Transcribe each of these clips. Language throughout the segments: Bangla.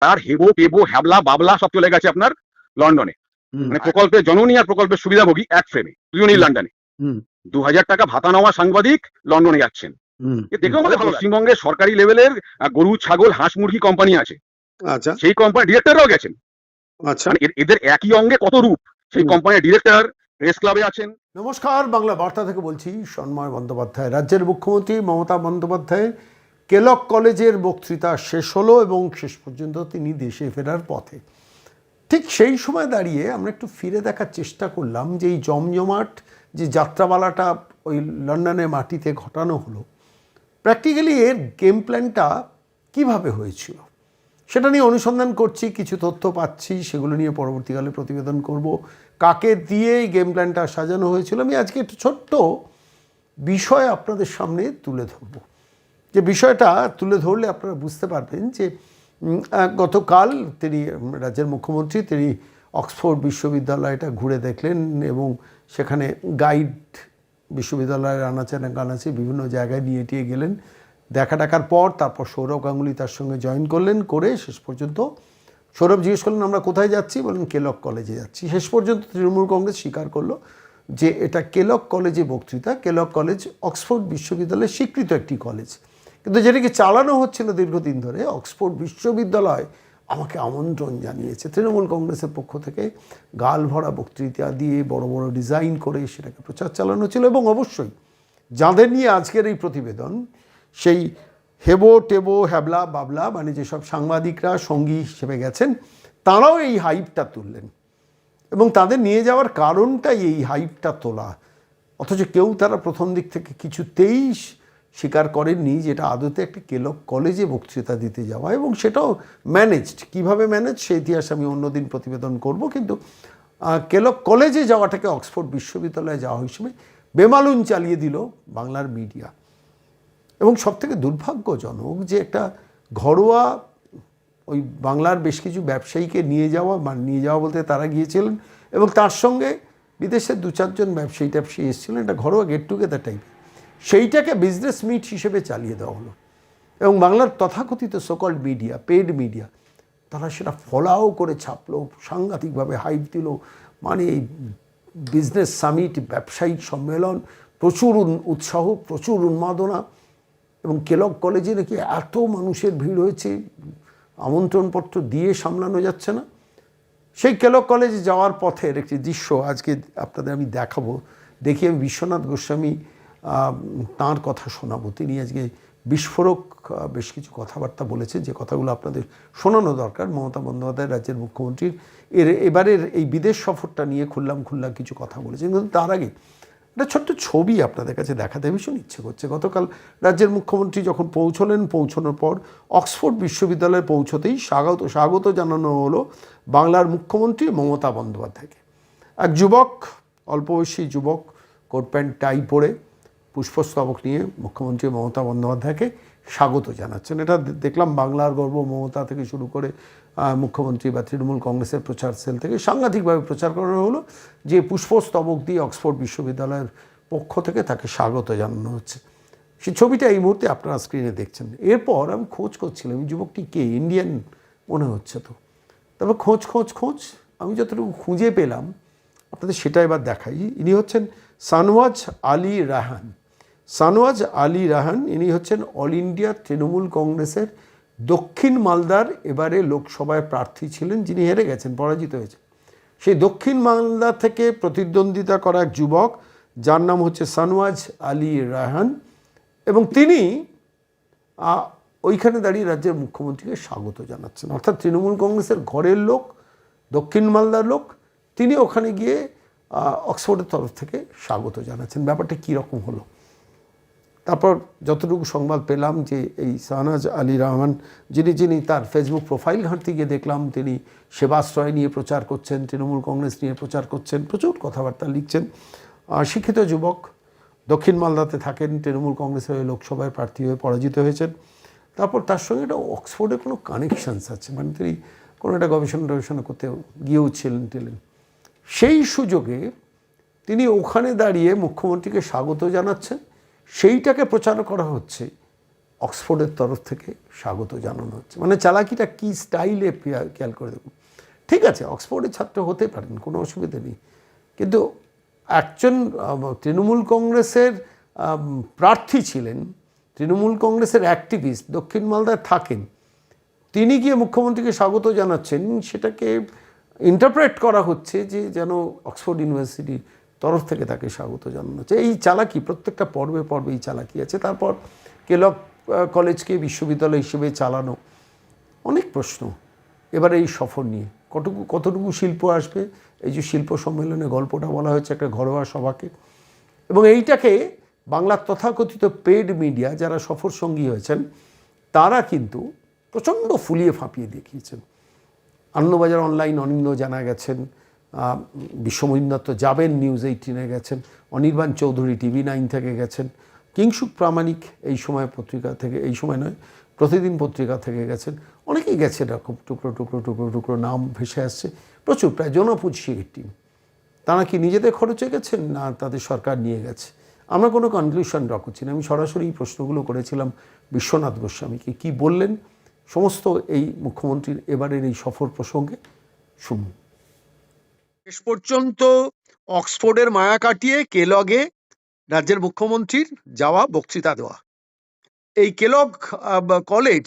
তার হেবো টেবো হ্যাবলা বাবলা সব চলে গেছে আপনার লন্ডনে। মানে প্রকল্পের জননী আর প্রকল্পের সুবিধাভোগী এক ফ্রেমে দুজনই লন্ডনে। দু হাজার টাকা ভাতা নেওয়া সাংবাদিক লন্ডনে যাচ্ছেন। দেখেও আমাদের পশ্চিমবঙ্গের সরকারি লেভেলের গরু ছাগল হাঁস মুরগি কোম্পানি আছে। আচ্ছা। সেই কোম্পানি ডিরেক্টররাও গেছেন। আচ্ছা। মানে এদের একই অঙ্গে কত রূপ? সেই। কোম্পানির ডিরেক্টর প্রেস ক্লাবে আছেন। নমস্কার বাংলা বার্তা থেকে বলছি সন্ময় বন্দ্যোপাধ্যায়। রাজ্যের মুখ্যমন্ত্রী মমতা বন্দ্যোপাধ্যায়ের কেলক কলেজের বক্তৃতা শেষ হলো এবং শেষ পর্যন্ত তিনি দেশে ফেরার পথে। ঠিক সেই সময় দাঁড়িয়ে আমরা একটু ফিরে দেখার চেষ্টা করলাম যে এই জমজমাট, যে যাত্রাপালাটা ওই লন্ডনের মাটিতে ঘটানো হলো প্র্যাকটিক্যালি এর গেম প্ল্যানটা কীভাবে হয়েছিল? সেটা নিয়ে অনুসন্ধান করছি, কিছু তথ্য পাচ্ছি, সেগুলো নিয়ে পরবর্তীকালে প্রতিবেদন করব। কাকে দিয়ে এই গেম প্ল্যানটা সাজানো হয়েছিল? আমি আজকে একটু ছোট্ট বিষয় আপনাদের সামনে তুলে ধরব। যে বিষয়টা তুলে ধরলে আপনারা বুঝতে পারবেন যে গতকাল তিনি রাজ্যের মুখ্যমন্ত্রী, তিনি অক্সফোর্ড বিশ্ববিদ্যালয়টা ঘুরে দেখলেন এবং সেখানে গাইড বিশ্ববিদ্যালয়ের আনাচে না কানাচে বিভিন্ন জায়গায় নিয়ে টিয়ে গেলেন। দেখা টাকার পর তারপর সৌরভ গাঙ্গুলি তার সঙ্গে জয়েন করলেন, করে শেষ পর্যন্ত সৌরভ জিজ্ঞেস করলেন, আমরা কোথায় যাচ্ছি? বলেন কেলক কলেজে যাচ্ছি। শেষ পর্যন্ত তৃণমূল কংগ্রেস স্বীকার করল যে, এটা কেলক কলেজে বক্তৃতা, কেলক কলেজ অক্সফোর্ড বিশ্ববিদ্যালয়ের স্বীকৃত একটি কলেজ। কিন্তু যেটাকে চালানো হচ্ছিল দীর্ঘদিন ধরে, অক্সফোর্ড বিশ্ববিদ্যালয় আমাকে আমন্ত্রণ জানিয়েছে। তৃণমূল কংগ্রেসের পক্ষ থেকে গাল ভরা বক্তৃতা দিয়ে বড় বড় ডিজাইন করে সেটাকে প্রচার চালানো ছিল এবং অবশ্যই যাদের নিয়ে আজকের এই প্রতিবেদন, সেই হেবো টেবো হ্যাবলা বাবলা মানে যেসব সাংবাদিকরা সঙ্গী হিসেবে গেছেন, তারাও এই হাইপটা তুললেন। এবং তাদের নিয়ে যাওয়ার কারণটাই এই হাইপটা তোলা। অথচ কেউ তারা প্রথম দিক থেকে কিছুতেই স্বীকার করেননি যেটা আদতে একটি কেলক কলেজে বক্তৃতা দিতে যাওয়া এবং সেটাও ম্যানেজড কীভাবে ম্যানেজ সেই ইতিহাস আমি অন্যদিন প্রতিবেদন করব, কিন্তু কেলক কলেজে যাওয়াটাকে অক্সফোর্ড বিশ্ববিদ্যালয়ে যাওয়া হিসেবে বেমালুন চালিয়ে দিল বাংলার মিডিয়া। এবং সবথেকে দুর্ভাগ্যজনক যে একটা ঘরোয়া ওই বাংলার বেশ কিছু ব্যবসায়ীকে নিয়ে যাওয়া মানে নিয়ে যাওয়া বলতে তারা গিয়েছিলেন এবং তার সঙ্গে বিদেশের দু চারজন ব্যবসায়ী ট্যাবসায়ী এসেছিলেন, একটা ঘরোয়া গেট টুগেদার টাইপের সেইটাকে বিজনেস মিট হিসেবে চালিয়ে দেওয়া হলো। এবং বাংলার তথাকথিত সকল মিডিয়া পেড মিডিয়া তারা সেটা ফলাও করে ছাপলো, সাংঘাতিকভাবে হাইপ দিল। মানে এই বিজনেস সামিট ব্যবসায়িক সম্মেলন, প্রচুর উৎসাহ, প্রচুর উন্মাদনা এবং কেলক কলেজে নাকি এত মানুষের ভিড় হয়েছে, আমন্ত্রণপত্র দিয়ে সামলানো যাচ্ছে না। সেই কেলক কলেজে যাওয়ার পথের একটি দৃশ্য আজকে আপনাদের আমি দেখাবো। দেখি আমি বিশ্বনাথ গোস্বামী তাঁর কথা শোনাবো। তিনি আজকে বিস্ফোরক বেশ কিছু কথাবার্তা বলেছেন। যে কথাগুলো আপনাদের শোনানো দরকার। মমতা বন্দ্যোপাধ্যায় রাজ্যের মুখ্যমন্ত্রীর। এর, এবারের এই বিদেশ সফরটা নিয়ে খুললাম খুললাম কিছু কথা বলেছেন। কিন্তু তার আগে একটা ছোট্ট ছবি আপনাদের কাছে দেখাতে ভীষণ ইচ্ছে করছে। গতকাল রাজ্যের মুখ্যমন্ত্রী যখন পৌঁছলেন, পৌঁছানোর পর অক্সফোর্ড বিশ্ববিদ্যালয়ে পৌঁছতেই স্বাগত স্বাগত জানানো হলো বাংলার মুখ্যমন্ত্রী মমতা বন্দ্যোপাধ্যায়কে। এক যুবক, অল্প বয়সী যুবক, কোট প্যান্ট, টাই পরে পুষ্পস্তবক নিয়ে মুখ্যমন্ত্রী মমতা বন্দ্যোপাধ্যায়কে স্বাগত জানাচ্ছেন। এটা দেখলাম বাংলার গর্ব মমতা থেকে শুরু করে মুখ্যমন্ত্রী বা তৃণমূল কংগ্রেসের প্রচার সেল থেকে সাংঘাতিকভাবে প্রচার করানো হলো যে পুষ্পস্তবক দিয়ে অক্সফোর্ড বিশ্ববিদ্যালয়ের পক্ষ থেকে তাকে স্বাগত জানানো হচ্ছে। সেই ছবিটা এই মুহূর্তে আপনারা স্ক্রিনে দেখছেন। এরপর আমি খোঁজ করছিলাম যুবকটি কে? ইন্ডিয়ান মনে হচ্ছে তো। তারপর খোঁজ খোঁজ খোঁজ, আমি যতটুকু খুঁজে পেলাম, আপনাদের সেটা এবার দেখাই। ইনি হচ্ছেন সানওয়াজ আলী রাহান। সানওয়াজ আলী রাহান, ইনি হচ্ছেন অল ইন্ডিয়া তৃণমূল কংগ্রেসের দক্ষিণ মালদার এবারে লোকসভায় প্রার্থী ছিলেন, যিনি হেরে গেছেন, পরাজিত হয়েছে সেই দক্ষিণ মালদা থেকে প্রতিদ্বন্দ্বিতা করা এক যুবক, যার নাম হচ্ছে সানওয়াজ আলী রাহান, এবং তিনি ওইখানে দাঁড়িয়ে রাজ্যের মুখ্যমন্ত্রীকে স্বাগত জানাচ্ছেন। অর্থাৎ তৃণমূল কংগ্রেসের ঘরের লোক, দক্ষিণ মালদার লোক, তিনি ওখানে গিয়ে অক্সফোর্ডের তরফ থেকে স্বাগত জানাচ্ছেন। ব্যাপারটা কীরকম হলো? তারপর যতটুকু সংবাদ পেলাম যে এই শাহনাজ আলী রহমান যিনি যিনি তার ফেসবুক প্রোফাইল ঘাঁটতে গিয়ে দেখলাম, তিনি সেবাশ্রয় নিয়ে প্রচার করছেন, তৃণমূল কংগ্রেস নিয়ে প্রচার করছেন, প্রচুর কথাবার্তা লিখছেন। শিক্ষিত যুবক, দক্ষিণ মালদাতে থাকেন, তৃণমূল কংগ্রেসের হয়ে লোকসভায় প্রার্থী হয়ে পরাজিত হয়েছেন। তারপর তার সঙ্গে একটা অক্সফোর্ডে কোনো কানেকশানস আছে মানে তিনি কোনো একটা গবেষণা টবেষণা করতে গিয়েও ছিলেন। টেলেন সেই সুযোগে তিনি ওখানে দাঁড়িয়ে মুখ্যমন্ত্রীকে স্বাগত জানাচ্ছেন। সেইটাকে প্রচার করা হচ্ছে। অক্সফোর্ডের তরফ থেকে স্বাগত জানানো হচ্ছে। মানে চালাকিটা কি স্টাইলে খেয়াল করে দেখুন। ঠিক আছে, অক্সফোর্ডের ছাত্র হতে পারেন, কোনো অসুবিধা নেই। কিন্তু একজন তৃণমূল কংগ্রেসের প্রার্থী ছিলেন, তৃণমূল কংগ্রেসের অ্যাক্টিভিস্ট দক্ষিণ মালদায় থাকেন। তিনি গিয়ে মুখ্যমন্ত্রীকে স্বাগত জানাচ্ছেন। সেটাকে ইন্টারপ্রেট করা হচ্ছে যে যেন অক্সফোর্ড ইউনিভার্সিটির তরফ থেকে তাকে স্বাগত জানানো হচ্ছে। এই চালাকি, প্রত্যেকটা পর্বে পর্বে এই চালাকি আছে। তারপর কেলক কলেজকে বিশ্ববিদ্যালয় হিসেবে চালানো অনেক প্রশ্ন। এবারে এই সফর নিয়ে কতটুকু কতটুকু শিল্প আসবে? এই যে শিল্প সম্মেলনে গল্পটা বলা হয়েছে একটা ঘরোয়া সভাকে। এবং এইটাকে বাংলার তথাকথিত পেড মিডিয়া যারা সফর সঙ্গী হয়েছেন, তারা কিন্তু প্রচণ্ড ফুলিয়ে ফাঁপিয়ে দেখিয়েছেন। আনন্দবাজার অনলাইন অনিন্দ জানা গেছেন। আহ, বিশ্বমোহিন দত্ত যাবেন নিউজ এইটিনে গেছেন অনির্বাণ চৌধুরী টিভি নাইন থেকে গেছেন কিংসুক প্রামাণিক এই সময় পত্রিকা থেকে এই সময় নয় প্রতিদিন পত্রিকা থেকে গেছেন অনেকেই গেছে এরকম টুকরো টুকরো টুকরো টুকরো নাম ভেসে আসছে প্রচুর প্রায় জনপুজির টিম তারা কি নিজেদের খরচে গেছেন না তাদের সরকার নিয়ে গেছে? আমরা কোনো কনক্লুশন ড্র করছি না। আমি সরাসরি এই প্রশ্নগুলো করেছিলাম বিশ্বনাথ গোস্বামীকে। কি বললেন? সমস্ত এই মুখ্যমন্ত্রীর এবারের এই সফর প্রসঙ্গে শুনুন। শেষ পর্যন্ত অক্সফোর্ডের মায়া কাটিয়ে কেলগে রাজ্যের মুখ্যমন্ত্রীর যাওয়া বক্তৃতা দেওয়া। এই কেলগ কলেজ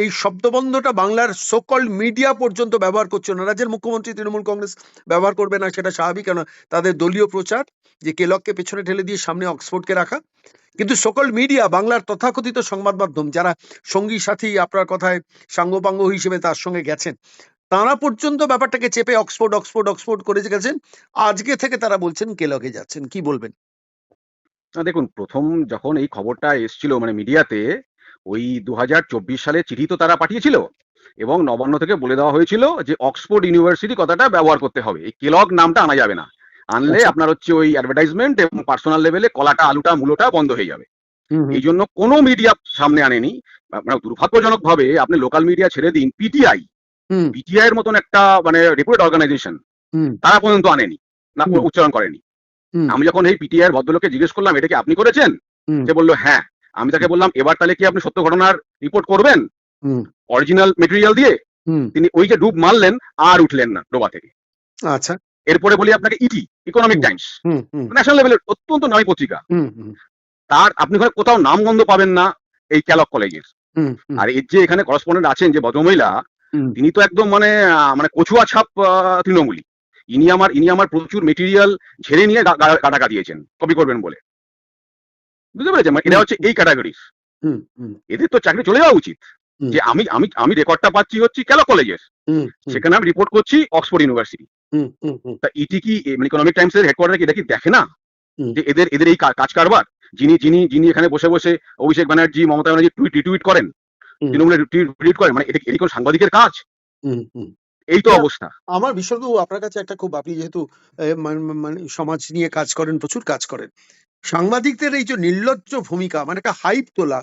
এই শব্দবন্ধটা বাংলার সকল মিডিয়া পর্যন্ত ব্যবহার করছে না। রাজ্যের মুখ্যমন্ত্রী, তৃণমূল কংগ্রেস ব্যবহার করবে না, সেটা স্বাভাবিক কেন তাদের দলীয় প্রচার যে কেলগকে পেছনে ঠেলে দিয়ে সামনে অক্সফোর্ডকে রাখা। কিন্তু সকল মিডিয়া বাংলার তথাকথিত সংবাদ মাধ্যম, যারা সঙ্গী সাথী আপনার কথায় সাঙ্গপাঙ্গ হিসেবে তার সঙ্গে গেছেন তারা পর্যন্ত ব্যাপারটাকে চেপে অক্সফোর্ড অক্সফোর্ড অক্সফোর্ড করে গেছেন। আজকে থেকে তারা বলছেন কেলগে যাচ্ছেন। কি বলবেন? দেখুন প্রথম যখন এই খবরটা এসছিল মানে মিডিয়াতে ওই দু সালে চিঠি তো তারা পাঠিয়েছিল এবং নবান্ন থেকে বলে দেওয়া হয়েছিল যে অক্সফোর্ড ইউনিভার্সিটি কথাটা ব্যবহার করতে হবে। এই কেলগ নামটা আনা যাবে না। আনলে আচ্ছা। আপনার হচ্ছে ওই অ্যাডভার্টাইজমেন্ট এবং পার্সোনাল লেভেলে কলাটা আলুটা মূলোটা বন্ধ হয়ে যাবে। এই জন্য কোনো মিডিয়া সামনে আনেনি। মানে দুর্ভাগ্যজনক ভাবে আপনি লোকাল মিডিয়া ছেড়ে দিন পিটিআই হুম। পিটিআই এর মতন একটা মানে রেপুটেড অর্গানাইজেশন তারা পর্যন্ত আনেনি না উচ্চারণ করেনি। আমি যখন এই পিটিআই এর ভদ্রলোককে জিজ্ঞেস করলাম এটা কি আপনি করেছেন? সে বলল হ্যাঁ। আমি তাকে বললাম এবার তাহলে কি আপনি সত্য ঘটনার রিপোর্ট করবেন? অরিজিনাল মেটেরিয়াল দিয়ে তিনি ওই যে ডুব মারলেন আর উঠলেন না ডোবা থেকে। আচ্ছা। এরপরে বলি আপনাকে ইটি ইকোনমিক। টাইমস ন্যাশনাল লেভেলের অত্যন্ত নামী পত্রিকা। তার আপনি ওখানে কোথাও নামগন্ধ পাবেন না এই ক্যালক কলেজের আর এর যে এখানে করসপন্ডেন্ট আছেন যে ভদ্রমহিলা তিনি তো একদম মানে মানে কচুয়া ছাপ তৃণমূলী ইনি আমার ইনি আমার প্রচুর মেটেরিয়াল ঝেড়ে নিয়ে গাটাকা দিয়েছেন কপি করবেন বলে। বুঝতে পেরেছেন? মানে এরা হচ্ছে এই ক্যাটাগরির হুম এদের তো চাকরি চলে যাওয়া উচিত। যে আমি আমি আমি রেকর্ডটা পাচ্ছি হচ্ছে ক্যালো কলেজের সেখানে আমি রিপোর্ট করছি অক্সফোর্ড ইউনিভার্সিটি তা ইটি কি মানে ইকোনমিক টাইমস এর হেডকোয়ার্টার কি এটা কি দেখে না। যে এদের এদের এই কাজ কারবার? যিনি যিনি যিনি এখানে বসে বসে অভিষেক ব্যানার্জি মমতা ব্যানার্জি টুইট টুইট করেন। তৃণমূলের টুইট করে মানে এটা কোনো সাংবাদিকের কাজ? হুম হুম। এই তো অবস্থা। আমার বিশ্বাস আপনার কাছে একটা খুব আপনি যেহেতু মানে সমাজ নিয়ে কাজ করেন প্রচুর কাজ করেন সাংবাদিকদের এই যে নির্লজ্জ ভূমিকা মানে একটা হাইপ তোলা,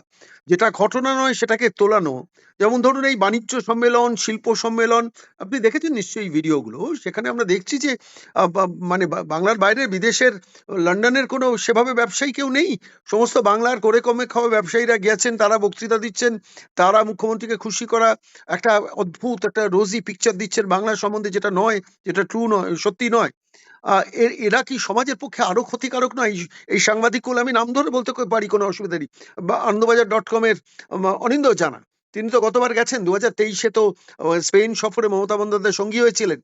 যেটা ঘটনা নয়, সেটাকে তোলানো। যেমন ধরুন এই বাণিজ্য সম্মেলন, শিল্প সম্মেলন, আপনি দেখেছেন নিশ্চয়ই ভিডিওগুলো? সেখানে আমরা দেখছি যে মানে বাংলার বাইরে, বিদেশের, লন্ডনের কোনো সেভাবে ব্যবসায়ী কেউ নেই। সমস্ত বাংলার করে কমে খাওয়া ব্যবসায়ীরা গেছেন, তারা বক্তৃতা দিচ্ছেন, তারা মুখ্যমন্ত্রীকে খুশি করা, একটা অদ্ভুত, একটা রোজি পিকচার দিচ্ছেন বাংলা সম্বন্ধে, যেটা নয়, যেটা ট্রু নয়, সত্যি নয়। এর- কি সমাজের পক্ষে আরও ক্ষতিকারক নয়? এই- সাংবাদিক সাংবাদিকগুলো আমি নাম ধরে বলতে পারি, কোনো অসুবিধা নেই। বা আনন্দবাজার ডট কম এর অনিন্দ জানা তিনি তো গতবার গেছেন দু হাজার তেইশে তো স্পেন সফরে মমতা বন্দ্যোপাধ্যায় সঙ্গী হয়েছিলেন।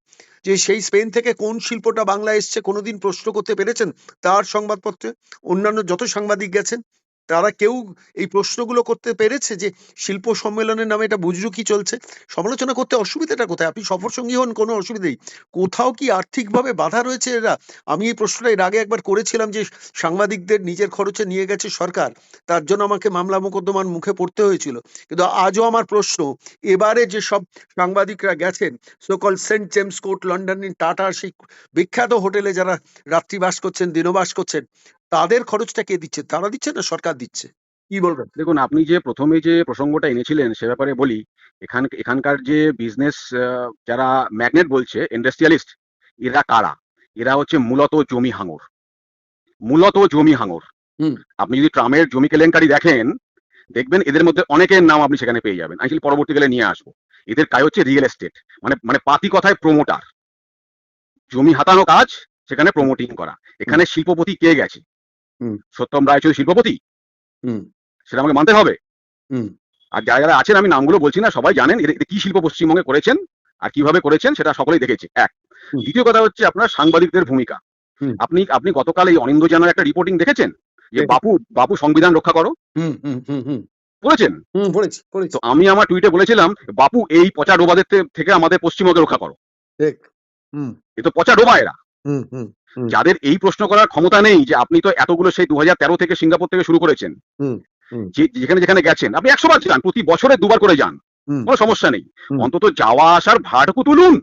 যে সেই স্পেন থেকে কোন শিল্পটা বাংলা এসছে, কোনোদিন প্রশ্ন করতে পেরেছেন? তার সংবাদপত্রে অন্যান্য যত সাংবাদিক গেছেন তারা কেউ এই প্রশ্নগুলো করতে পেরেছে যে শিল্প সম্মেলনের নামে এটা বুজরুকি চলছে? সমালোচনা করতে অসুবিধাটা কোথায়? আপনি সফর সঙ্গী হন, কোনো অসুবিধেই। কোথাও কি আর্থিকভাবে বাধা রয়েছে এরা? আমি এই প্রশ্নটা এর আগে একবার করেছিলাম যে সাংবাদিকদের নিজের খরচে নিয়ে গেছে সরকার। তার জন্য আমাকে মামলা মোকদ্দমার মুখে পড়তে হয়েছিল। কিন্তু আজও আমার প্রশ্ন, এবারে যে সব সাংবাদিকরা গেছেন সকল সেন্ট জেমস কোর্ট, লন্ডনের টাটা, সেই বিখ্যাত হোটেলে যারা রাত্রিবাস করছেন, দিনবাস করছেন তাদের খরচটা কে দিচ্ছে? তারা দিচ্ছে না সরকার দিচ্ছে? কি বলবেন? দেখুন আপনি যে প্রথমে যে প্রসঙ্গটা এনেছিলেন সে ব্যাপারে বলি এখান এখানকার যে বিজনেস যারা ম্যাগনেট বলছে ইন্ডাস্ট্রিয়ালিস্ট এরা কারা? এরা হচ্ছে মূলত জমি হাঙর। মূলত জমি হাঙর। আপনি যদি ট্রামের জমি কেলেঙ্কারি দেখেন দেখবেন এদের মধ্যে অনেকের নাম আপনি সেখানে পেয়ে যাবেন। আমি পরবর্তীকালে নিয়ে আসব। এদের কাজ হচ্ছে রিয়েল এস্টেট মানে মানে পাতি কথায় প্রমোটার জমি হাতানো কাজ সেখানে প্রমোটিং করা। এখানে শিল্পপতি কে গেছে? সত্যম রায়চৌধুরী শিল্পপতি। সেটা আমাকে মানতে হবে। আর যারা যারা আছেন আমি নামগুলো বলছি না সবাই জানেন কি শিল্প পশ্চিমবঙ্গে করেছেন আর কীভাবে করেছেন সেটা সকলেই দেখেছে। এক দ্বিতীয় কথা হচ্ছে আপনার সাংবাদিকদের ভূমিকা। আপনি আপনি গতকাল এই অনিন্দ জানার একটা রিপোর্টিং দেখেছেন? যে বাপু বাপু সংবিধান রক্ষা করো। হুম হুম হুম হুম। বলেছেন তো আমি আমার টুইটে বলেছিলাম বাপু এই পচা ডোবাদের থেকে আমাদের পশ্চিমবঙ্গে রক্ষা করো। ঠিক হুম। এ তো পচা ডোবা এরা। যাদের এই প্রশ্ন করার ক্ষমতা নেই যে আপনি তো এতগুলো সেই দুহাজার তেরো থেকে সিঙ্গাপুর থেকে শুরু করেছেন যেখানে যেখানে গেছেন আপনি একশো বার যান প্রতি বছরে দুবার করে যান। কোনো সমস্যা নেই। অন্তত যাওয়া আসার ভাড়াটুকু তুলুন।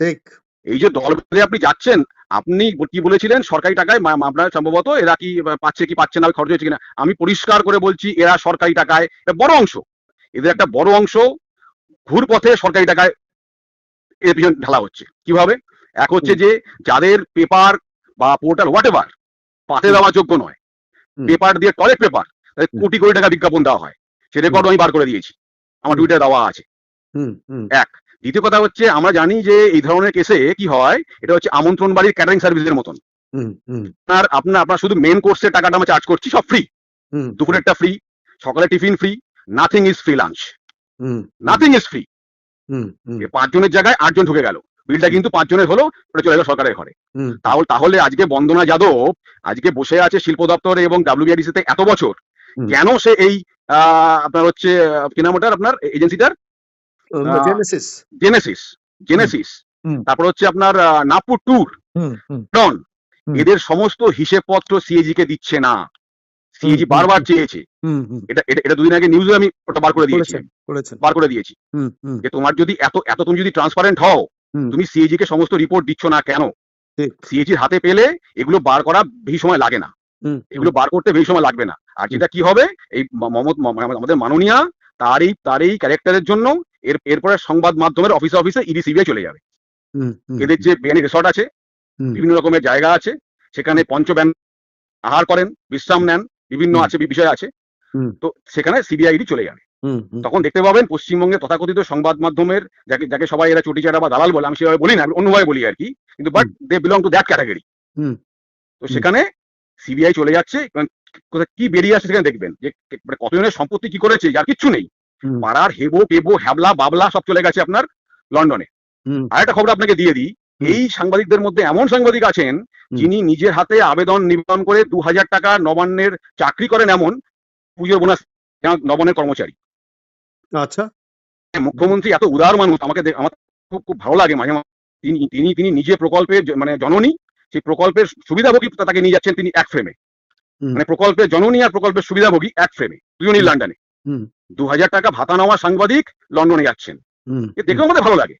ঠিক। এই যে দল বেঁধে আপনি যাচ্ছেন আপনি কি বলেছিলেন সরকারি টাকায় আপনার সম্ভবত এরা কি পাচ্ছে কি পাচ্ছে না খরচ হয়েছে কিনা আমি পরিষ্কার করে বলছি এরা সরকারি টাকায় বড় অংশ এদের একটা বড় অংশ ঘুর পথে সরকারি টাকায় এর পিছনে ঢালা হচ্ছে। কীভাবে? এক হচ্ছে যে যাদের পেপার বা পোর্টাল হোয়াট এভার পাতে দেওয়া যোগ্য নয়। পেপার দিয়ে টয়লেট পেপার কোটি কোটি টাকা বিজ্ঞাপন দেওয়া হয়। সে রেকর্ড আমি বার করে দিয়েছি। আমার। টুইটার দেওয়া আছে। হুম দ্বিতীয় কথা হচ্ছে আমরা জানি যে এই ধরনের কেসে কি হয় এটা হচ্ছে আমন্ত্রণ বাড়ির ক্যাটারিং সার্ভিসের মতন। আপনার আপনার আপনার শুধু মেন কোর্সের টাকাটা আমরা চার্জ করছি সব ফ্রি হুম। দুপুরেরটা ফ্রি সকালে tiffin free nothing is free lunch hmm nothing is free পাঁচজনের জায়গায় আটজন ঢুকে গেল। বিলটা কিন্তু পাঁচজনের হলো ওটা চলে গেল সরকারের ঘরে। তাহলে তাহলে আজকে বন্দনা যাদব আজকে বসে আছে শিল্প দপ্তরে এবং ডাব্লিউবিআরডিসি তে এত বছর কেন সে এই আপনার হচ্ছে আহ, কি নাম ওটার আপনার এজেন্সিটার জেনেসিস জেনেসিস জেনেসিস তারপর হচ্ছে আপনার নাগপুর ট্যুর ডন এদের সমস্ত হিসেবপত্র সিএজি কে দিচ্ছে না। সিএজি বারবার চেয়েছে। এটা এটা দুদিন আগে নিউজে আমি ওটা বার করে দিয়েছি। বার করে দিয়েছি। যে তোমার যদি এত এত তুমি যদি ট্রান্সপারেন্ট হও। তুমি সিএজি কে সমস্ত রিপোর্ট দিচ্ছ না কেন? সিএজির হাতে পেলে এগুলো বার করা বেশি সময় লাগে না। এগুলো বার করতে বেশি সময় লাগবে না। আর যেটা কি হবে? এই মমত আমাদের মাননীয়া তার এই তার এই ক্যারেক্টারের জন্য এর এরপরে সংবাদ মাধ্যমের অফিসে অফিসে ইডি সিবিআই চলে যাবে। এদের যে বেআইনি রিসর্ট আছে বিভিন্ন রকমের জায়গা আছে সেখানে পঞ্চব্যান আহার করেন বিশ্রাম নেন বিভিন্ন আছে বিষয় আছে। তো সেখানে সিবিআইডি চলে যাবে। তখন দেখতে পাবেন পশ্চিমবঙ্গে তথাকথিত সংবাদ মাধ্যমের যাকে যাকে সবাই এরা চটি চাটা বা দালাল বলে আমি সেভাবে বলি না অন্যভাবে বলি আর কি কিন্তু but they belong to that category তো সেখানে সিবিআই চলে যাচ্ছে কোথায় কি বেরিয়ে আসছে সেখানে দেখবেন যে মানে কতজনের সম্পত্তি কি করেছে যার কিচ্ছু নেই। পাড়ার হেবো পেবো হ্যাবলা বাবলা সব চলে গেছে আপনার লন্ডনে। আর একটা খবর আপনাকে দিয়ে দিই এই সাংবাদিকদের মধ্যে এমন সাংবাদিক আছেন যিনি নিজের হাতে আবেদন নিবেদন করে দু হাজার টাকা নবান্নের চাকরি করেন এমন পুজোর বোনাস নবান্নের কর্মচারী। আচ্ছা। মুখ্যমন্ত্রী এত উদার মানুষ আমাকে আমার খুব খুব ভালো লাগে মাঝে মাঝে তিনি তিনি তিনি নিজে প্রকল্পের মানে জননী সেই প্রকল্পের সুবিধাভোগী তাকে নিয়ে যাচ্ছেন তিনি এক ফ্রেমে মানে প্রকল্পের জননী আর প্রকল্পের সুবিধাভোগী এক ফ্রেমে দুজনই লন্ডনে। দু হাজার টাকা ভাতা নেওয়া সাংবাদিক লন্ডনে যাচ্ছেন। দেখেও আমাদের ভালো লাগে।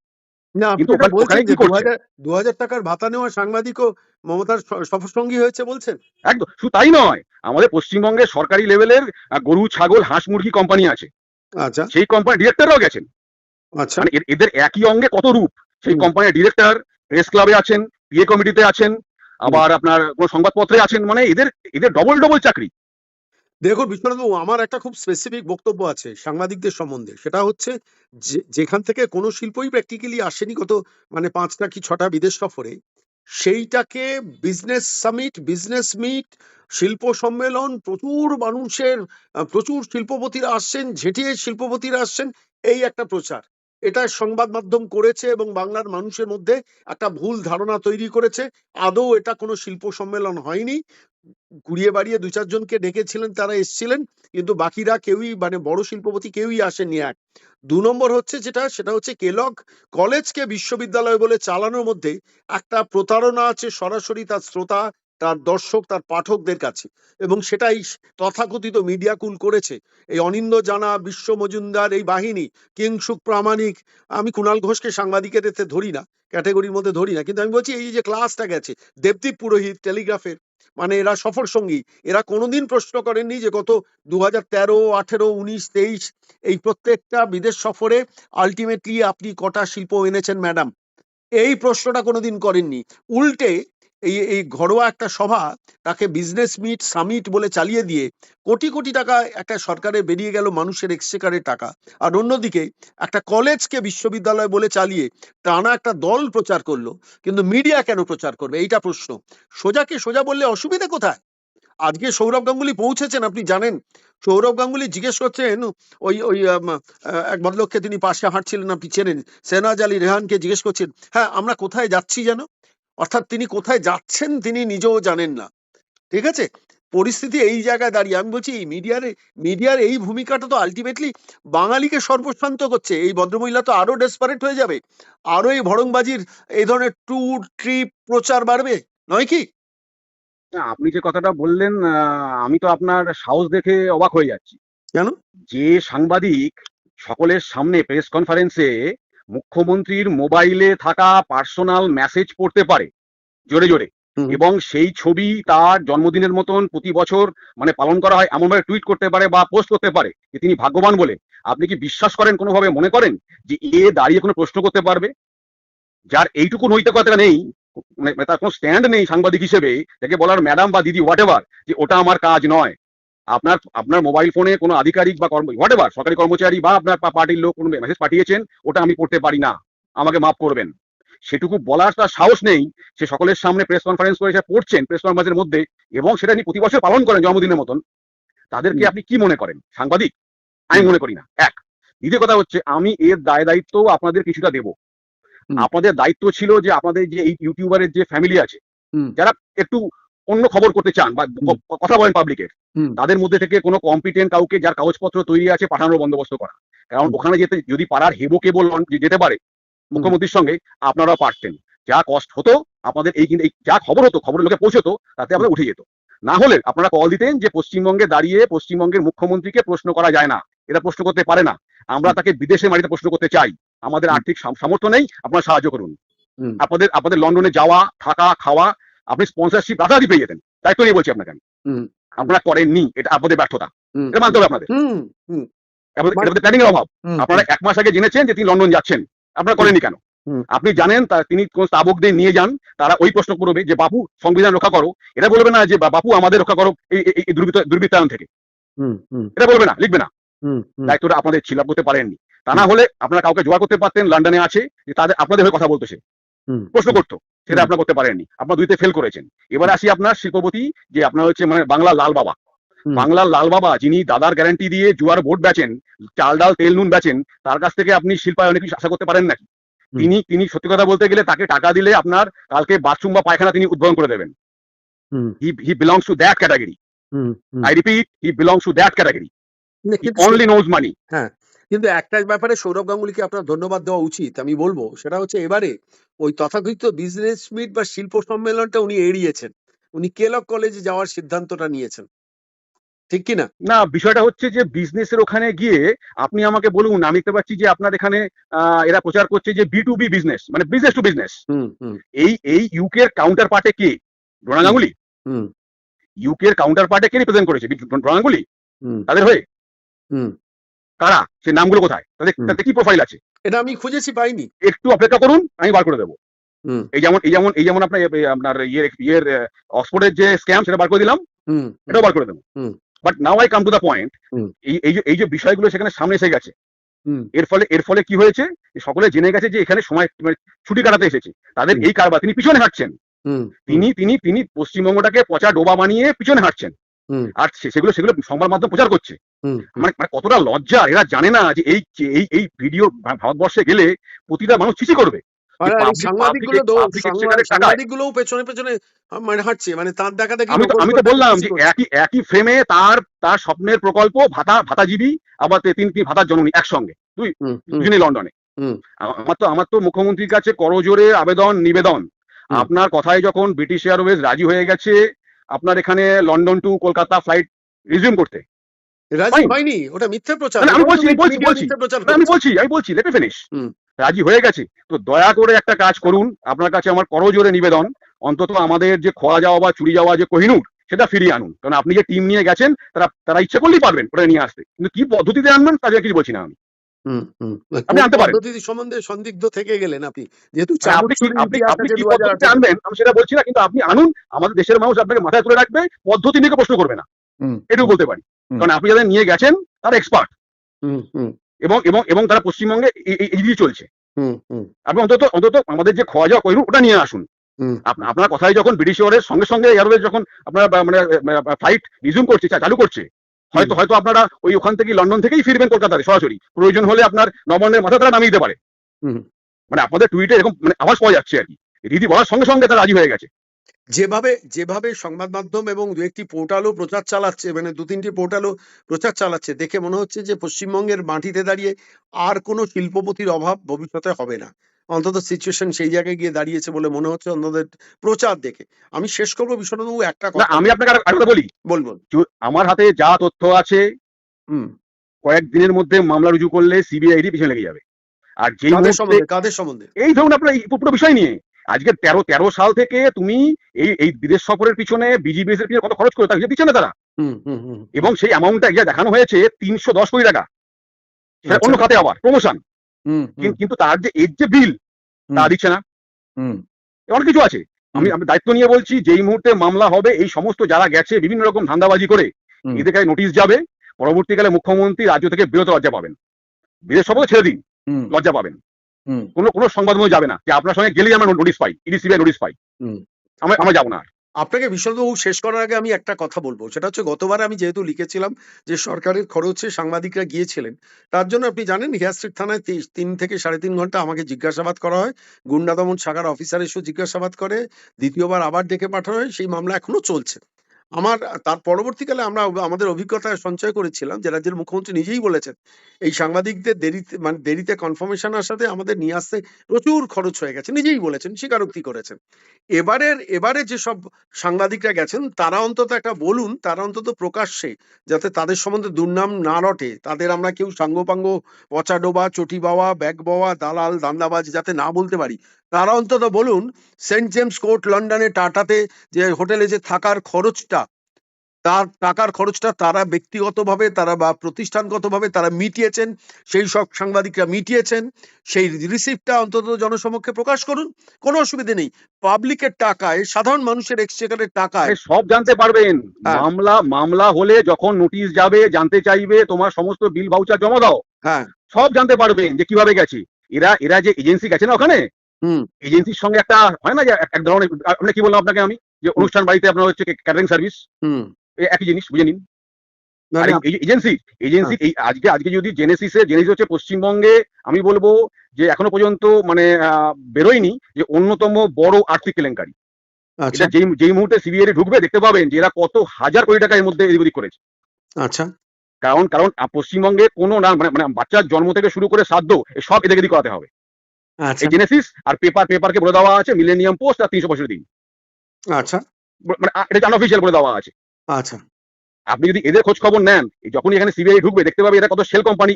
না আপনি কিন্তু এটা ওখানে- বলছেন ওখানে যে কি দু হাজার টাকার ভাতা নেওয়া সাংবাদিকও মমতার স- সফরসঙ্গী হয়েছে বলছেন? একদম। শুধু তাই নয় আমাদের পশ্চিমবঙ্গে সরকারি লেভেলের গরু ছাগল হাঁস মুরগি কোম্পানি আছে। আচ্ছা। সেই কোম্পানি ডিরেক্টররাও গেছেন। আচ্ছা। মানে এদের একই অঙ্গে কত রূপ? সেই কোম্পানির ডিরেক্টর প্রেস ক্লাবে আছেন পিএ কমিটিতে আছেন আবার আপনার কোন সংবাদপত্রে আছেন মানে এদের এদের ডবল ডবল চাকরি। দেখুন বিশ্বনাথবাবু আমার একটা খুব স্পেসিফিক বক্তব্য আছে সাংবাদিকদের সম্বন্ধে। সেটা হচ্ছে যেখান থেকে কোনো শিল্পই প্র্যাকটিক্যালি আসেনি গত মানে পাঁচটা কি ছটা বিদেশ সফরে সেইটাকে বিজনেস সামিট বিজনেস মিট শিল্প সম্মেলন, প্রচুর মানুষের প্রচুর শিল্পপতিরা আসছেন, ঝেঁটিয়ে শিল্পপতিরা আসছেন, এই একটা প্রচার। এটা সংবাদ মাধ্যম করেছে এবং বাংলার মানুষের মধ্যে একটা ভুল ধারণা তৈরি করেছে। আদৌ এটা কোনো শিল্প সম্মেলন হয়নি। ঘুরিয়ে বাড়িয়ে দু চারজনকে ডেকেছিলেন, তারা এসছিলেন, কিন্তু বাকিরা কেউই মানে বড় শিল্পপতি কেউই আসেননি এক দু নম্বর হচ্ছে যেটা, সেটা হচ্ছে কেলক কলেজকে বিশ্ববিদ্যালয় বলে চালানোর মধ্যে একটা প্রতারণা আছে সরাসরি তার শ্রোতা, তার দর্শক, তার পাঠকদের কাছে। এবং সেটাই তথাকথিত মিডিয়া কুল করেছে। এই অনিন্দ জানা, বিশ্ব মজুমদার, এই বাহিনী কিংসুক প্রামাণিক, আমি কুণাল ঘোষকে সাংবাদিকের ধরি না, ক্যাটাগরির মধ্যে ধরি না, কিন্তু আমি বলছি এই যে ক্লাসটা গেছে, দেবদীপ পুরোহিত টেলিগ্রাফের মানে এরা সফর সঙ্গী। এরা কোনোদিন প্রশ্ন করেননি যে গত দু হাজার তেরো, আঠেরো, উনিশ, তেইশ এই প্রত্যেকটা বিদেশ সফরে আলটিমেটলি আপনি কটা শিল্প এনেছেন ম্যাডাম এই প্রশ্নটা কোনোদিন করেননি। উল্টে এই এই ঘরোয়া একটা সভা তাকে বিজনেস মিট সামিট বলে চালিয়ে দিয়ে কোটি কোটি টাকা একটা সরকারে বেরিয়ে গেল মানুষের এক্সচেকারের টাকা। আর অন্যদিকে একটা কলেজকে বিশ্ববিদ্যালয় বলে চালিয়ে টানা একটা দল প্রচার করল। কিন্তু মিডিয়া কেন প্রচার করবে? এইটা প্রশ্ন। সোজাকে সোজা বললে অসুবিধা কোথায়? আজকে সৌরভ গাঙ্গুলি পৌঁছেছেন, আপনি জানেন। সৌরভ গাঙ্গুলি জিজ্ঞেস করছেন, ওই ওই এক ভদ্রলোককে তিনি পাশে হাঁটছিলেন আপনি চেনেন সেনাজ আলী রেহানকে জিজ্ঞেস করছেন হ্যাঁ আমরা কোথায় যাচ্ছি যেন? অর্থাৎ তিনি কোথায় যাচ্ছেন তিনি নিজেও জানেন না। ঠিক আছে? পরিস্থিতি এই জায়গায় দাঁড়িয়ে। আমি বলছি এই মিডিয়ার মিডিয়ার এই ভূমিকাটা তো আলটিমেটলি বাঙালিকে সর্বশান্ত করছে। এই ভদ্রমহিলা তো আরও ডেসপারেট হয়ে যাবে। আরও এই ভড়ংবাজির এই ধরনের ট্যুর ট্রিপ প্রচার বাড়বে নয় কি? আপনি যে কথাটা বললেন আমি তো আপনার সাহস দেখে অবাক হয়ে যাচ্ছি। কেন? যে সাংবাদিক সকলের সামনে প্রেস কনফারেন্সে মুখ্যমন্ত্রীর মোবাইলে থাকা পার্সোনাল মেসেজ পড়তে পারে জোরে জোরে। এবং সেই ছবি তার জন্মদিনের মতন প্রতি বছর মানে পালন করা হয় এমনভাবে টুইট করতে পারে বা পোস্ট করতে পারে যে তিনি ভাগ্যবান বলে। আপনি কি বিশ্বাস করেন কোনোভাবে মনে করেন যে এ দাঁড়িয়ে কোনো প্রশ্ন করতে পারবে? যার এইটুকু নৈতিকতা নেই মানে মানে তার কোনো স্ট্যান্ড নেই সাংবাদিক হিসেবে যাকে বলার ম্যাডাম বা দিদি হোয়াট যে ওটা আমার কাজ নয়। আপনার আপনার মোবাইল ফোনে কোনো আধিকারিক বা কর্ম হোয়াট সরকারি কর্মচারী বা আপনার পার্টির লোক কোনো মেসেজ পাঠিয়েছেন ওটা আমি পড়তে পারি না। আমাকে মাফ করবেন। সেটুকু বলার তার সাহস নেই সে সকলের সামনে প্রেস কনফারেন্স করে সে পড়ছেন প্রেস কনফারেন্সের মধ্যে এবং সেটা নিয়ে প্রতি বছর পালন করেন জন্মদিনের মতন। তাদেরকে আপনি কি মনে করেন? সাংবাদিক? আমি মনে করি না। এক দ্বিতীয় কথা হচ্ছে আমি এর দায় দায়িত্ব আপনাদের কিছুটা দেব। আপনাদের দায়িত্ব ছিল যে আপনাদের যে এই ইউটিউবারের যে ফ্যামিলি আছে। যারা একটু অন্য খবর করতে চান বা কথা বলেন পাবলিকের তাদের মধ্যে থেকে কোনো কম্পিটেন্ট কাউকে যার কাগজপত্র তৈরি আছে পাঠানোর বন্দোবস্ত করা। কারণ ওখানে যেতে যদি পাড়ার হেবো কেবল যেতে পারে মুখ্যমন্ত্রীর সঙ্গে আপনারা পারতেন। যা কষ্ট হতো আপনাদের এই যা খবর হতো খবরের লোকে পৌঁছতো তাতে আপনারা উঠে যেত। না হলে আপনারা কল দিতেন যে পশ্চিমবঙ্গে দাঁড়িয়ে পশ্চিমবঙ্গের মুখ্যমন্ত্রীকে প্রশ্ন করা যায় না। এটা প্রশ্ন করতে পারে না। আমরা তাকে বিদেশে মাটিতে প্রশ্ন করতে চাই। আমাদের আর্থিক সামর্থ্য নেই আপনারা সাহায্য করুন। আপনাদের আপনাদের লন্ডনে যাওয়া থাকা খাওয়া আপনি স্পন্সরশিপ রাতারাতি পেয়ে যেতেন। দায়িত্ব নিয়ে বলছি আপনাকে আমি। আপনারা করেননি এটা আপনাদের ব্যর্থতা। এটা মানতে হবে আপনাদের। আপনাদের- মানে- প্ল্যানিং এর অভাব। আপনারা এক মাস আগে জেনেছেন যে তিনি লন্ডন যাচ্ছেন। আপনারা করেননি কেন? আপনি জানেন তিনি কোন স্থাবকদের নিয়ে যান তারা ওই প্রশ্ন করবে যে বাপু সংবিধান রক্ষা করো। এটা বলবে না যে বাপু আমাদের রক্ষা করো এই এই- এই দুর্বৃত্ত দুর্বৃত্তায়ন থেকে। এটা বলবে না লিখবে না। দায়িত্বটা আপনাদের ছিল করতে পারেননি। তা না হলে আপনারা কাউকে জোগাড় করতে পারতেন লন্ডনে আছে তাদের আপনাদের হয়ে কথা বলতো সে হুম। প্রশ্ন করতো সেটা আপনার করতে পারেননি। আপনার দুইতে ফেল করেছেন। এবার আসি আপনার শিল্পপতি যে আপনার হচ্ছে মানে বাংলা লাল বাবা। বাংলার লাল বাবা যিনি দাদার গ্যারান্টি দিয়ে জুয়ার ভোট বেচেন চাল ডাল তেল নুন বেচেন তার কাছ থেকে আপনি শিল্পায় অনেক কিছু আশা করতে পারেন নাকি? তিনি তিনি সত্যি কথা বলতে গেলে তাকে টাকা দিলে আপনার কালকে বাথরুম বা পায়খানা তিনি উদ্বোধন করে দেবেন। He belongs to that category. I repeat he belongs to that category only knows money কিন্তু একটা ব্যাপারে সৌরভ গাঙ্গুলিকে আপনার ধন্যবাদ দেওয়া উচিত আমি বলব। সেটা হচ্ছে এবারে ওই তথাকথিত বিজনেস মিট বা শিল্প সম্মেলনটা উনি এড়িয়েছেন। উনি কেলক কলেজে যাওয়ার সিদ্ধান্তটা নিয়েছেন। ঠিক কি না না বিষয়টা হচ্ছে যে বিজনেসের ওখানে গিয়ে আপনি আমাকে বলুন আমি দেখতে পাচ্ছি যে আপনার এখানে আহ, এরা প্রচার করছে যে বি টু বি বিজনেস মানে বিজনেস টু বিজনেস এই এই ইউকে এর কাউন্টার পার্টে কে? ডোনা গাঙ্গুলি? হুম। ইউকে এর কাউন্টার পার্টে কে রিপ্রেজেন্ট করেছে? ডোনা গাঙ্গুলি? তাদের হয়ে? হুম। কারা? সে নামগুলো কোথায়? তাদের তাদের কি প্রোফাইল আছে? এটা আমি খুঁজেছি পাইনি। একটু অপেক্ষা করুন আমি বার করে দেবো। এই যেমন এই যেমন এই যেমন আপনার আপনার ইয়ের ইয়ের অক্সফোর্ডের যে স্ক্যাম সেটা বার করে দিলাম। এটাও বার করে দেবো। But now I come to the point এই যে এই যে বিষয়গুলো সেখানে সামনে এসে গেছে। এর ফলে এর ফলে কি হয়েছে? সকলে জেনে গেছে যে এখানে সময় মানে ছুটি কাটাতে এসেছে। তাদের এই কারবার তিনি পিছনে হাঁটছেন। তিনি তিনি তিনি পশ্চিমবঙ্গটাকে পচা ডোবা বানিয়ে পিছনে হাঁটছেন। আর সেগুলো সেগুলো সংবাদ মাধ্যম প্রচার করছে। মানে মানে কতটা লজ্জা এরা জানে না যে এই এই এই ভিডিও ভারতবর্ষে গেলে প্রতিটা মানুষ চিঠি করবে। পেছনে পেছনে মানে হাঁটছে মানে তার দেখা দেখি আমি তো আমি তো বললাম যে একই একই ফ্রেমে তার তার স্বপ্নের প্রকল্প ভাতা ভাতাজীবী আবার তিন তিন ভাতার জননী একসঙ্গে দুই দুজনেই লন্ডনে। হুম। আমার তো আমার তো মুখ্যমন্ত্রীর কাছে করজোরে আবেদন নিবেদন। আপনার কথায় যখন ব্রিটিশ এয়ারওয়েজ রাজি হয়ে গেছে আপনার এখানে London to Kolkata flight resume করতে। রাজি হয়নি ওটা মিথ্যে প্রচার না, না, আমি বলছি, বলছি, বলছি। মিথ্যে প্রচার না, আমি বলছি আমি বলছি লেটে ফিনিশ রাজি হয়ে গেছে তো দয়া করে একটা কাজ করুন আপনার কাছে আমার করজোরে নিবেদন অন্তত আমাদের যে খোয়া যাওয়া বা চুরি যাওয়া যে কোহিনুর সেটা ফিরিয়ে আনুন কারণ আপনি যে টিম নিয়ে গেছেন তারা তারা ইচ্ছে করলেই পারবেন ওটা নিয়ে আসতে কিন্তু কি পদ্ধতিতে আনবেন তাদের কিছু বলছি না আমি। আপনি আনতে পারেন। পদ্ধতি সম্বন্ধে সন্দিগ্ধ থেকে গেলেন আপনি? যেহেতু মানে আপনি আপনি ইতিহাস আপনি আছে কি পদ্ধতিতে আনবেন আমি সেটা বলছি না কিন্তু আপনি আনুন আমাদের দেশের মানুষ আপনাকে মাথায় তুলে রাখবে পদ্ধতি নিয়ে প্রশ্ন করবে না হুম, এটুকু বলতে পারি। কারণ আপনি যাদের নিয়ে গেছেন তারা এক্সপার্ট এবং এবং এবং তারা পশ্চিমবঙ্গে এই- দিয়ে চলছে। আপনি অন্তত অন্তত আমাদের যে খোয়া যাওয়া কইরু ওটা নিয়ে আসুন। আপনার কথাই যখন ব্রিটিশ এয়ারওয়েজ সঙ্গে সঙ্গে এয়ারওয়েজ যখন আপনারা মানে ফ্লাইট রিজিউম করছে চালু করছে হয়তো হয়তো আপনারা ওই ওখান থেকে লন্ডন থেকেই ফিরবেন কলকাতায় সরাসরি। প্রয়োজন হলে আপনার নবান্নের মাথা তারা নামিয়ে দিতে পারে। মানে আপনাদের টুইটে এরকম মানে আওয়াজ পাওয়া যাচ্ছে আর কি। রীতি বলার সঙ্গে সঙ্গে তারা রাজি হয়ে গেছে। যেভাবে যেভাবে সংবাদ মাধ্যম এবং দু একটি পোর্টালও প্রচার চালাচ্ছে মানে দু তিনটি পোর্টালও প্রচার চালাচ্ছে দেখে মনে হচ্ছে যে পশ্চিমবঙ্গের মাটিতে দাঁড়িয়ে আর কোনো শিল্পপতির অভাব ভবিষ্যতে হবে না। অন্তত সিচুয়েশন সেই জায়গায় গিয়ে দাঁড়িয়েছে বলে মনে হচ্ছে অন্তত প্রচার দেখে। আমি শেষ করব বিশ্বনাথবাবু একটা কথা আমি আপনাকে বলি। বলব আমার হাতে যা তথ্য আছে হুম। কয়েকদিনের মধ্যে মামলা রুজু করলে সিবিআইডি পিছনে লেগে যাবে। আর যে কাদের সম্বন্ধে? কাদের সম্বন্ধে? এই ধরুন আপনার পুরো বিষয় নিয়ে আজকে তেরো তেরো সাল থেকে তুমি এই এই বিদেশ সফরের পিছনে বিজিবিএস এর পিছনে কত খরচ করে তাকে পিছনে তারা? হুম হুম হুম এবং সেই অ্যামাউন্টটা গিয়ে দেখানো হয়েছে তিনশো দশ কোটি টাকা। সেটা আচ্ছা। অন্য খাতে আবার প্রমোশন কিন্তু তার যে এর যে বিল তা দিচ্ছে না। অনেক কিছু আছে। আমি আমি দায়িত্ব নিয়ে বলছি যেই মুহূর্তে মামলা হবে এই সমস্ত যারা গেছে বিভিন্ন রকম ধান্দাবাজি করে। এদের কাছে নোটিশ যাবে। পরবর্তীকালে মুখ্যমন্ত্রী রাজ্য থেকে বিরত লজ্জা পাবেন। বিদেশ সফর ছেড়ে দিন। লজ্জা পাবেন। কোনো কোনো সংবাদময় যাবে না যে আপনার সঙ্গে গেলেই আমরা নোটিশ পাই ইডি সিবিআই নোটিশ পাই। আমরা আমরা যাব না আপনাকে বিশ্ববাবু শেষ করার আগে আমি একটা কথা বলব। সেটা হচ্ছে গতবার আমি যেহেতু লিখেছিলাম যে সরকারের খরচে সাংবাদিকরা গিয়েছিলেন তার জন্য আপনি জানেন হিয়ার স্ট্রিট থানায় তিন থেকে সাড়ে তিন ঘণ্টা আমাকে জিজ্ঞাসাবাদ করা হয়। গুন্ডা দমন শাখার অফিসার এসেও জিজ্ঞাসাবাদ করে দ্বিতীয়বার আবার ডেকে পাঠানো হয় সেই মামলা এখনও চলছে। আমার, তার পরবর্তীকালে আমরা আমাদের অভিজ্ঞতা সঞ্চয় করেছিলাম যে রাজ্যের মুখ্যমন্ত্রী নিজেই বলেছেন, এই সাংবাদিকদের দেরিতে মানে দেরিতে কনফার্মেশন আসাতে আমাদের নিয়ে আসতে প্রচুর খরচ হয়ে গেছে। নিজেই বলেছেন, স্বীকারোক্তি করেছেন। এবারের, এবারে যেসব সাংবাদিকরা গেছেন, তারা অন্তত একটা বলুন, তারা অন্তত প্রকাশ্যে যাতে তাদের সম্বন্ধে দুর্নাম না রটে, তাদের আমরা কেউ সাঙ্গপাঙ্গ পচা ডোবা চটি বাওয়া ব্যাগ বাওয়া দালাল, দান্দাবাজ যাতে না বলতে পারি তারা অন্তত বলুন সেন্ট জেমস কোর্ট লন্ডনে টাটাতে যে হোটেলে যে থাকার খরচটা তার টাকার খরচটা তারা ব্যক্তিগতভাবে তারা বা প্রতিষ্ঠানগতভাবে তারা মিটিয়েছেন সেই সব সাংবাদিকরা মিটিয়েছেন সেই রিসিপ্টটা অন্তত জনসমক্ষে প্রকাশ করুন কোনো অসুবিধে নেই। পাবলিকের টাকায় সাধারণ মানুষের এক্সচেকারের টাকায়। সব জানতে পারবেন। হ্যাঁ। মামলা মামলা হলে যখন নোটিশ যাবে জানতে চাইবে তোমার সমস্ত বিল ভাউচার জমা দাও। হ্যাঁ। সব জানতে পারবেন যে কীভাবে গেছে। এরা এরা যে এজেন্সি গেছে না ওখানে? এজেন্সির সঙ্গে একটা হয় না যে এক- ধরনের আপনি কি বললাম আপনাকে আমি? যে অনুষ্ঠান বাড়িতে আপনার হচ্ছে ক্যাটারিং সার্ভিস হুম। একই জিনিস বুঝে নিন। এজেন্সি এজেন্সি এই আজকে আজকে যদি জেনেসিসে জেনেসিস হচ্ছে পশ্চিমবঙ্গে আমি বলব যে এখনও পর্যন্ত মানে বেরোয়নি যে অন্যতম বড় আর্থিক কেলেঙ্কারি। আচ্ছা। এটা যেই যেই মুহূর্তে সিবিআই ঢুকবে দেখতে পাবেন যে এরা কত হাজার কোটি টাকা এর মধ্যে এদিক ওদিক করেছে। আচ্ছা। কারণ কারণ পশ্চিমবঙ্গে কোনো না মানে মানে বাচ্চার জন্ম থেকে শুরু করে সাধ্য সব এদিক এদিক করাতে হবে। এই জেনেসিস আর পেপার পেপারকে বলে দেওয়া আছে মিলেনিয়াম পোস্ট আর তিনশো পঁয়ষট্টি দিন। আচ্ছা। মানে এটা আনঅফিসিয়াল বলে দেওয়া আছে। আচ্ছা। আপনি যদি এদের খোঁজ খবর নেন যখনই এখানে সিবিআই ঢুকবে দেখতে পাবে এরা কত সেল কোম্পানি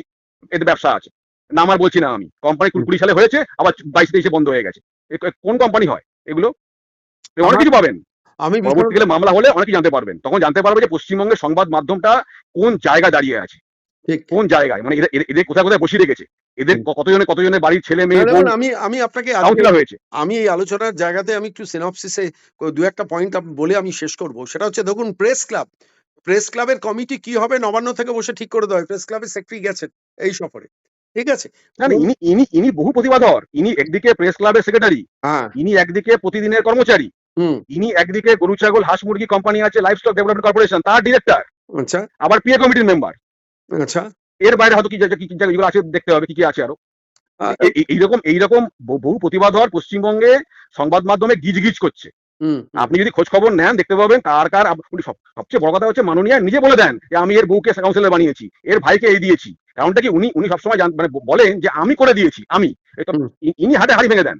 এদের ব্যবসা আছে। নাম আর বলছি না আমি। কোম্পানি কুড়ি সালে হয়েছে আবার বাইশ তেইশে বন্ধ হয়ে গেছে। কোন কোম্পানি হয় এগুলো? অনেক কিছু পাবেন। আমি পরবর্তীকালে মামলা হলে অনেক জানতে পারবেন। তখন জানতে পারবে যে পশ্চিমবঙ্গের সংবাদ মাধ্যমটা কোন জায়গায় দাঁড়িয়ে আছে। কোন জায়গায়? মানে এদের- কোথায় কোথায় বসিয়ে রেখেছে? এদের হুম। ক- কতজনের বাড়ির ছেলে মেয়ে আমি আমি আপনাকে হয়েছে। আমি এই আলোচনার জায়গাতে আমি একটু সিনপসিসে দু একটা পয়েন্ট বলে আমি শেষ করব। সেটা হচ্ছে দেখুন প্রেস ক্লাব প্রেস ক্লাবের কমিটি কি হবে? নবান্ন থেকে বসে ঠিক করে দেওয়া প্রেস ক্লাবের সেক্রেটারি গেছেন এই সফরে। ঠিক আছে? না ইনি ইনি ইনি বহু প্রতিবাদর ইনি একদিকে প্রেস ক্লাবের সেক্রেটারি ইনি একদিকে প্রতিদিনের কর্মচারী হুম। ইনি একদিকে গরু ছাগল হাঁস মুরগি কোম্পানি আছে লাইফ স্টক ডেভেলপমেন্ট কর্পোরেশন তার ডিরেক্টর আচ্ছা। আবার পিএ কমিটির মেম্বার আচ্ছা এর বাইরে হয়তো কি যেগুলো আছে দেখতে হবে কি কি আছে আরও। এইরকম এইরকম বহু বহু প্রতিবাদর পশ্চিমবঙ্গে সংবাদ মাধ্যমে গিজ গিজ করছে আপনি যদি খোঁজ খবর নেন দেখতে পাবেন কার কার সবচেয়ে বড় কথা হচ্ছে মাননীয় নিজে বলে দেন যে আমি এর বউকে কাউন্সিলর বানিয়েছি এর ভাইকে এই দিয়েছি। কারণটা কি উনি উনি সবসময় মানে বলেন যে আমি করে দিয়েছি আমি। ইনি হাতে হাড়ি ভেঙে দেন।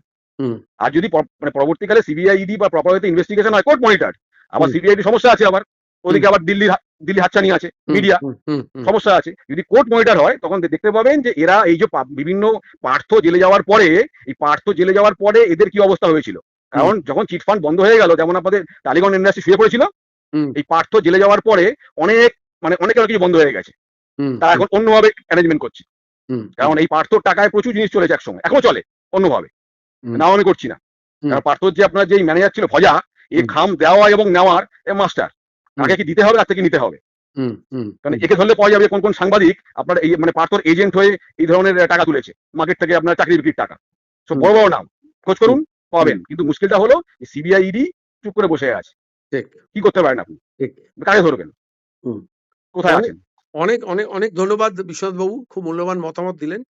আর যদি মানে পরবর্তীকালে সিবিআই ইডি বা প্রপার ইনভেস্টিগেশন হয় কোর্ট মনিটর আবার হুম। সিবিআই সমস্যা আছে আবার। ওদিকে আবার দিল্লির দিল্লি হাতছানি আছে মিডিয়া। সমস্যা আছে। যদি কোর্ট মনিটর হয় তখন দেখতে পাবেন যে এরা এই যে বিভিন্ন পার্থ জেলে যাওয়ার পরে এই পার্থ জেলে যাওয়ার পরে এদের কি অবস্থা হয়েছিল? কারণ যখন চিটফান্ড বন্ধ হয়ে গেল যেমন আপনাদের টালিগঞ্জ ইন্ডাস্ট্রি শুয়ে পড়েছিল। এই পার্থ জেলে যাওয়ার পরে অনেক মানে অনেক কিছু বন্ধ হয়ে গেছে। তারা এখন অন্যভাবে অ্যারেঞ্জমেন্ট করছে। কারণ এই পার্থর টাকায় প্রচুর জিনিস চলেছে একসঙ্গে। এখনও চলে অন্যভাবে। নাও আমি করছি না। পার্থর যে আপনার যে ম্যানেজার ছিল ভজা এই। খাম দেওয়া এবং নেওয়ার মাস্টার তাকে কি দিতে হবে তার থেকে নিতে হবে? কারণ একে ধরলে পাওয়া যাবে কোন কোন সাংবাদিক আপনার এই মানে পার্থর এজেন্ট হয়ে এই ধরনের টাকা তুলেছে। মার্কেট থেকে আপনার চাকরি বিক্রির টাকা। সব বড় বড় নাম। খোঁজ করুন পাবেন। কিন্তু মুশকিলটা হলো সিবিআই ইডি চুপ করে বসে আছে। ঠিক। কি করতে পারেন আপনি? ঠিক। কাকে ধরবেন? হুম। কোথায় আছেন? অনেক অনেক অনেক ধন্যবাদ বিশ্বনাথ বাবু খুব মূল্যবান মতামত দিলেন।